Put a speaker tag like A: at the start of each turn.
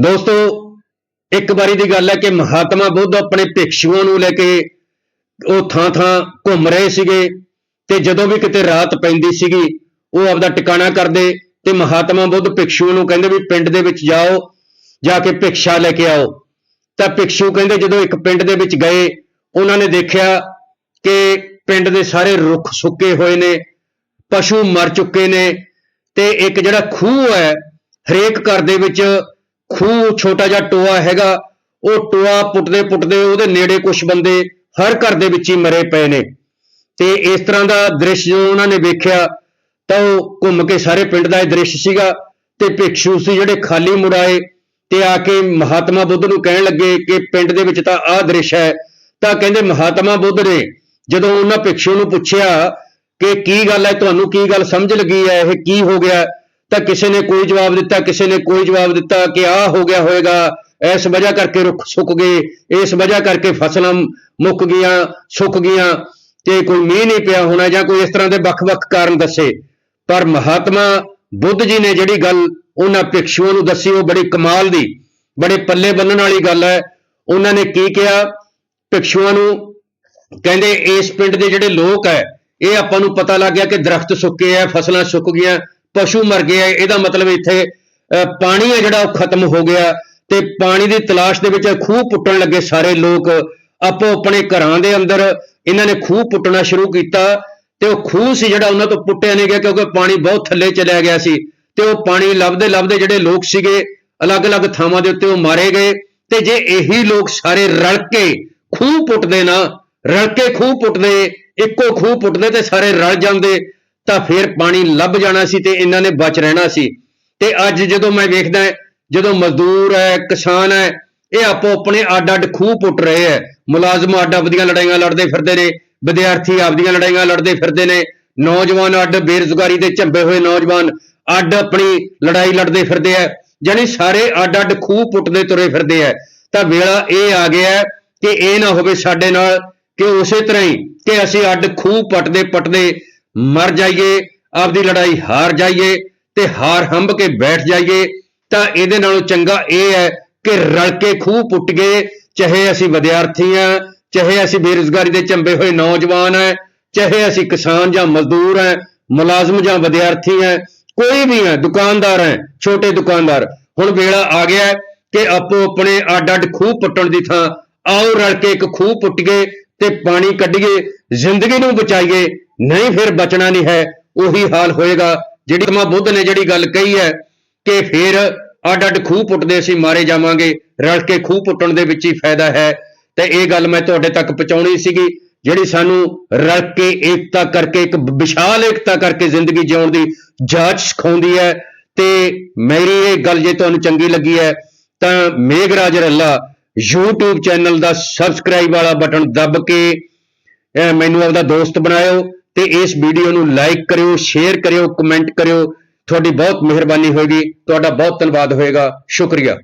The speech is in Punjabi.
A: ਦੋਸਤੋ, ਇੱਕ ਵਾਰੀ ਦੀ ਗੱਲ ਹੈ ਕਿ ਮਹਾਤਮਾ ਬੁੱਧ ਆਪਣੇ ਭਿਕਸ਼ੂਆਂ ਨੂੰ ਲੈ ਕੇ ਉਹ ਥਾਂ-ਥਾਂ ਘੁੰਮ ਰਹੇ ਸੀਗੇ ਤੇ ਜਦੋਂ ਵੀ ਕਿਤੇ ਰਾਤ ਪੈਂਦੀ ਸੀਗੀ, ਉਹ ਆਪਦਾ ਟਿਕਾਣਾ ਕਰਦੇ ਤੇ ਮਹਾਤਮਾ ਬੁੱਧ ਭਿਕਸ਼ੂ ਨੂੰ ਕਹਿੰਦੇ ਵੀ ਪਿੰਡ ਦੇ ਵਿੱਚ ਜਾਓ, ਜਾ ਕੇ ਭਿਕਸ਼ਾ ਲੈ ਕੇ ਆਓ। ਤਾਂ ਭਿਕਸ਼ੂ ਕਹਿੰਦੇ ਜਦੋਂ ਇੱਕ ਪਿੰਡ ਦੇ ਵਿੱਚ ਗਏ, ਉਹਨਾਂ ਨੇ ਦੇਖਿਆ ਕਿ ਪਿੰਡ ਦੇ ਸਾਰੇ ਰੁੱਖ ਸੁੱਕੇ ਹੋਏ ਨੇ, ਪਸ਼ੂ ਮਰ ਚੁੱਕੇ ਨੇ ਤੇ ਇੱਕ ਜਿਹੜਾ ਖੂਹ ਹੈ ਹਰੇਕ ਘਰ ਦੇ ਵਿੱਚ ਖੂਹ ਛੋਟਾ ਜਿਹਾ ਟੋਆ ਹੈਗਾ, ਉਹ ਟੋਆ ਪੁੱਟਦੇ ਪੁੱਟਦੇ ਉਹਦੇ ਨੇੜੇ ਕੁਝ ਬੰਦੇ ਹਰ ਘਰ ਦੇ ਵਿੱਚ ਹੀ ਮਰੇ ਪਏ ਨੇ। ਤੇ ਇਸ ਤਰ੍ਹਾਂ ਦਾ ਦ੍ਰਿਸ਼ ਜਦੋਂ ਉਹਨਾਂ ਨੇ ਵੇਖਿਆ, ਤਾਂ ਉਹ ਘੁੰਮ ਕੇ ਸਾਰੇ ਪਿੰਡ ਦਾ ਇਹ ਦ੍ਰਿਸ਼ ਸੀਗਾ ਤੇ ਭਿਕਸ਼ੂ ਸੀ ਜਿਹੜੇ ਖਾਲੀ ਮੁੜਾਏ ਤੇ ਆ ਕੇ ਮਹਾਤਮਾ ਬੁੱਧ ਨੂੰ ਕਹਿਣ ਲੱਗੇ ਕਿ ਪਿੰਡ ਦੇ ਵਿੱਚ ਤਾਂ ਆਹ ਦ੍ਰਿਸ਼ ਹੈ। ਤਾਂ ਕਹਿੰਦੇ ਮਹਾਤਮਾ ਬੁੱਧ ਨੇ ਜਦੋਂ ਉਹਨਾਂ ਭਿਕਸ਼ੂ ਨੂੰ ਪੁੱਛਿਆ ਕਿ ਕੀ ਗੱਲ ਹੈ, ਤੁਹਾਨੂੰ ਕੀ ਗੱਲ ਸਮਝ ਲੱਗੀ ਹੈ, ਇਹ ਕੀ ਹੋ ਗਿਆ? ਤਾਂ ਕਿਸੇ ਨੇ ਕੋਈ ਜਵਾਬ ਦਿੱਤਾ, ਕਿਸੇ ਨੇ ਕੋਈ ਜਵਾਬ ਦਿੱਤਾ ਕਿ ਆਹ ਹੋ ਗਿਆ ਹੋਏਗਾ, ਇਸ ਵਜ੍ਹਾ ਕਰਕੇ ਰੁੱਖ ਸੁੱਕ ਗਏ, ਇਸ ਵਜ੍ਹਾ ਕਰਕੇ ਫਸਲਾਂ ਮੁੱਕ ਗਈਆਂ, ਸੁੱਕ ਗਈਆਂ ਤੇ ਕੋਈ ਮੀਂਹ ਨਹੀਂ ਪਿਆ ਹੋਣਾ ਜਾਂ ਕੋਈ ਇਸ ਤਰ੍ਹਾਂ ਦੇ ਵੱਖ-ਵੱਖ ਕਾਰਨ ਦੱਸੇ। ਪਰ ਮਹਾਤਮਾ ਬੁੱਧ ਜੀ ਨੇ ਜਿਹੜੀ ਗੱਲ ਉਹਨਾਂ ਭਿਕਸ਼ੂਆਂ ਨੂੰ ਦੱਸੀ, ਉਹ ਬੜੀ ਕਮਾਲ ਦੀ, ਬੜੇ ਪੱਲੇ ਬੰਨਣ ਵਾਲੀ ਗੱਲ ਹੈ। ਉਹਨਾਂ ਨੇ ਕੀ ਕਿਹਾ? ਭਿਕਸ਼ੂਆਂ ਨੂੰ ਕਹਿੰਦੇ, ਇਸ ਪਿੰਡ ਦੇ ਜਿਹੜੇ ਲੋਕ ਹੈ, ਇਹ ਆਪਾਂ ਨੂੰ ਪਤਾ ਲੱਗ ਗਿਆ ਕਿ ਦਰਖਤ ਸੁੱਕੇ ਆ, ਫਸਲਾਂ ਸੁੱਕ ਗਈਆਂ ਪਸ਼ੂ ਮਰ ਗਏ ਆ ਇਹਦਾ ਮਤਲਬ ਇੱਥੇ ਅਹ, ਪਾਣੀ ਹੈ ਜਿਹੜਾ ਉਹ ਖਤਮ ਹੋ ਗਿਆ ਤੇ ਪਾਣੀ ਦੀ ਤਲਾਸ਼ ਦੇ ਵਿੱਚ ਖੂਹ ਪੁੱਟਣ ਲੱਗੇ ਸਾਰੇ ਲੋਕ। ਆਪੋ ਆਪਣੇ ਘਰਾਂ ਦੇ ਅੰਦਰ ਇਹਨਾਂ ਨੇ ਖੂਹ ਪੁੱਟਣਾ ਸ਼ੁਰੂ ਕੀਤਾ ਤੇ ਉਹ ਖੂਹ ਸੀ ਜਿਹੜਾ ਉਹਨਾਂ ਤੋਂ ਪੁੱਟਿਆ ਨਹੀਂ ਗਿਆ ਕਿਉਂਕਿ ਪਾਣੀ ਬਹੁਤ ਥੱਲੇ ਚਲਿਆ ਗਿਆ ਸੀ ਤੇ ਉਹ ਪਾਣੀ ਲੱਭਦੇ ਲੱਭਦੇ ਜਿਹੜੇ ਲੋਕ ਸੀਗੇ ਅਲੱਗ-ਅਲੱਗ ਥਾਵਾਂ ਦੇ ਉੱਤੇ ਉਹ ਮਾਰੇ ਗਏ ਤੇ ਜੇ ਇਹੀ ਲੋਕ ਸਾਰੇ ਰਲ ਕੇ ਖੂਹ ਪੁੱਟਦੇ ਨਾ ਰਲ ਕੇ ਖੂਹ ਪੁੱਟਦੇ ਇੱਕੋ ਖੂਹ ਪੁੱਟਦੇ ਤੇ ਸਾਰੇ ਰਲ ਜਾਂਦੇ ਤਾਂ ਫਿਰ ਪਾਣੀ ਲੱਭ ਜਾਣਾ ਸੀ ਤੇ ਇਹਨਾਂ ਨੇ ਬਚ ਰਹਿਣਾ ਸੀ। ਤੇ ਅੱਜ ਜਦੋਂ ਮੈਂ ਵੇਖਦਾ ਜਦੋਂ ਮਜ਼ਦੂਰ ਹੈ, ਕਿਸਾਨ ਹੈ, ਇਹ ਆਪੋ ਆਪਣੇ ਅੱਡ-ਅੱਡ ਖੂਹ ਪੁੱਟ ਰਹੇ ਹੈ। ਮੁਲਾਜ਼ਮ ਅੱਡ ਆਪਦੀਆਂ ਲੜਾਈਆਂ ਲੜਦੇ ਫਿਰਦੇ ਨੇ, ਵਿਦਿਆਰਥੀ ਆਪਦੀਆਂ ਲੜਾਈਆਂ ਲੜਦੇ ਫਿਰਦੇ ਨੇ, ਨੌਜਵਾਨ ਅੱਡ ਬੇਰੁਜ਼ਗਾਰੀ ਦੇ ਝੰਬੇ ਹੋਏ ਨੌਜਵਾਨ ਅੱਡ ਆਪਣੀ ਲੜਾਈ ਲੜਦੇ ਫਿਰਦੇ ਹੈ, ਯਾਨੀ ਸਾਰੇ ਅੱਡ-ਅੱਡ ਖੂਹ ਪੁੱਟਦੇ ਤੁਰੇ ਫਿਰਦੇ ਹੈ। ਤਾਂ ਵੇਲਾ ਇਹ ਆ ਗਿਆ ਹੈ ਕਿ ਇਹ ਨਾ ਹੋਵੇ ਸਾਡੇ ਨਾਲ ਕਿ ਉਸੇ ਤਰ੍ਹਾਂ ਹੀ ਕਿ ਅਸੀਂ ਅੱਡ ਖੂਹ ਪੱਟਦੇ ਪੱਟਦੇ ਮਰ ਜਾਈਏ, ਆਪਦੀ ਲੜਾਈ ਹਾਰ ਜਾਈਏ ਤੇ ਹਾਰ ਹੰਭ ਕੇ ਬੈਠ ਜਾਈਏ, ਤਾਂ ਇਹਦੇ ਨਾਲੋਂ ਚੰਗਾ ਇਹ ਹੈ ਕਿ ਰਲ ਕੇ ਖੂਹ ਪੁੱਟ ਗਏ, ਚਾਹੇ ਅਸੀਂ ਵਿਦਿਆਰਥੀ ਹਾਂ, ਚਾਹੇ ਅਸੀਂ ਬੇਰੁਜ਼ਗਾਰੀ ਦੇ ਝੰਬੇ ਹੋਏ ਨੌਜਵਾਨ ਹੈ, ਚਾਹੇ ਅਸੀਂ ਕਿਸਾਨ ਜਾਂ ਮਜ਼ਦੂਰ ਹੈ, ਮੁਲਾਜ਼ਮ ਜਾਂ ਵਿਦਿਆਰਥੀ ਹੈ, ਕੋਈ ਵੀ ਹੈ, ਦੁਕਾਨਦਾਰ ਹੈ, ਛੋਟੇ ਦੁਕਾਨਦਾਰ। ਹੁਣ ਵੇਲਾ ਆ ਗਿਆ ਕਿ ਆਪੋ ਆਪਣੇ ਅੱਡ-ਅੱਡ ਖੂਹ ਪੁੱਟਣ ਦੀ ਥਾਂ, ਆਓ ਰਲ ਕੇ ਇੱਕ ਖੂਹ ਪੁੱਟ ਗਏ ਤੇ ਪਾਣੀ ਕੱਢੀਏ ਜ਼ਿੰਦਗੀ ਨੂੰ ਬਚਾਈਏ, ਨਹੀਂ ਫਿਰ ਬਚਣਾ ਨਹੀਂ ਹੈ, ਉਹੀ ਹਾਲ ਹੋਏਗਾ। ਜਿਹੜੀ ਮਾ ਬੁੱਧ ਨੇ ਜਿਹੜੀ ਗੱਲ ਕਹੀ ਹੈ ਕਿ ਫਿਰ ਅੱਡ-ਅੱਡ ਖੂਹ ਪੁੱਟਦੇ ਅਸੀਂ ਮਾਰੇ ਜਾਵਾਂਗੇ, ਰਲ ਕੇ ਖੂਹ ਪੁੱਟਣ ਦੇ ਵਿੱਚ ਹੀ ਫਾਇਦਾ ਹੈ। ਤੇ ਇਹ ਗੱਲ ਮੈਂ ਤੁਹਾਡੇ ਤੱਕ ਪਹੁੰਚਾਉਣੀ ਸੀਗੀ, ਜਿਹੜੀ ਸਾਨੂੰ ਰਲ ਕੇ ਏਕਤਾ ਕਰਕੇ, ਇੱਕ ਵਿਸ਼ਾਲ ਏਕਤਾ ਕਰਕੇ ਜ਼ਿੰਦਗੀ ਜਿਉਣ ਦੀ ਜਾਂਚ ਸਿਖਾਉਂਦੀ ਹੈ। ਤੇ ਮੇਰੀ ਇਹ ਗੱਲ ਜੇ ਤੁਹਾਨੂੰ ਚੰਗੀ ਲੱਗੀ ਹੈ, ਤਾਂ ਮੇਘਰਾਜ ਰੱਲਾ YouTube ਚੈਨਲ ਦਾ ਸਬਸਕ੍ਰਾਈਬ ਵਾਲਾ ਬਟਨ ਦੱਬ ਕੇ ਮੈਨੂੰ ਆਪਦਾ ਦੋਸਤ ਬਣਾਇਓ ਤੇ ਇਸ ਵੀਡੀਓ ਨੂੰ ਲਾਈਕ ਕਰਿਓ ਸ਼ੇਅਰ ਕਰਿਓ ਕਮੈਂਟ ਕਰਿਓ। ਤੁਹਾਡੀ ਬਹੁਤ ਮਿਹਰਬਾਨੀ ਹੋਏਗੀ, ਤੁਹਾਡਾ ਬਹੁਤ ਧੰਨਵਾਦ ਹੋਏਗਾ। ਸ਼ੁਕਰੀਆ।